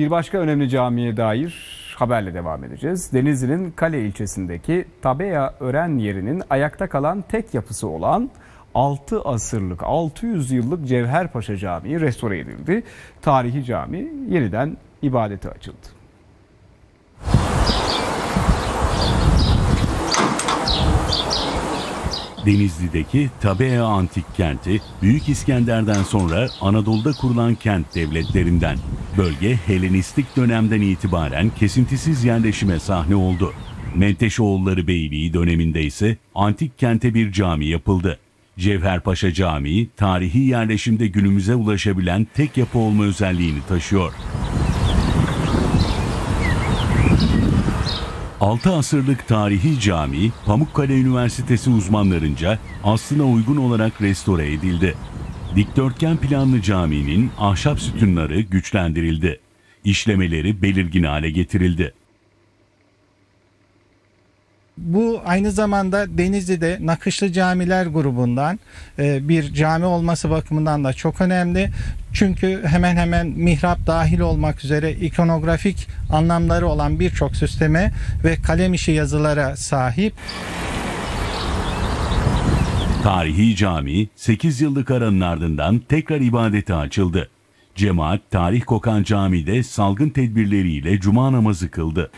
Bir başka önemli camiye dair haberle devam edeceğiz. Denizli'nin Kale ilçesindeki Tabeya Ören yerinin ayakta kalan tek yapısı olan 6 asırlık 600 yıllık Cevherpaşa Camii restore edildi. Tarihi cami yeniden ibadete açıldı. Denizli'deki Tabea Antik Kenti, Büyük İskender'den sonra Anadolu'da kurulan kent devletlerinden. Bölge Helenistik dönemden itibaren kesintisiz yerleşime sahne oldu. Menteşoğulları Beyliği döneminde ise antik kente bir cami yapıldı. Cevherpaşa Camii, tarihi yerleşimde günümüze ulaşabilen tek yapı olma özelliğini taşıyor. 6 asırlık tarihi cami Pamukkale Üniversitesi uzmanlarınca aslına uygun olarak restore edildi. Dikdörtgen planlı caminin ahşap sütunları güçlendirildi. İşlemeleri belirgin hale getirildi. Bu aynı zamanda Denizli'de Nakışlı Camiler grubundan e, bir cami olması bakımından da çok önemli. Çünkü hemen hemen mihrap dahil olmak üzere ikonografik anlamları olan birçok süsleme ve kalem işi yazılara sahip. Tarihi cami 8 yıllık aranın ardından tekrar ibadete açıldı. Cemaat tarih kokan camide salgın tedbirleriyle cuma namazı kıldı.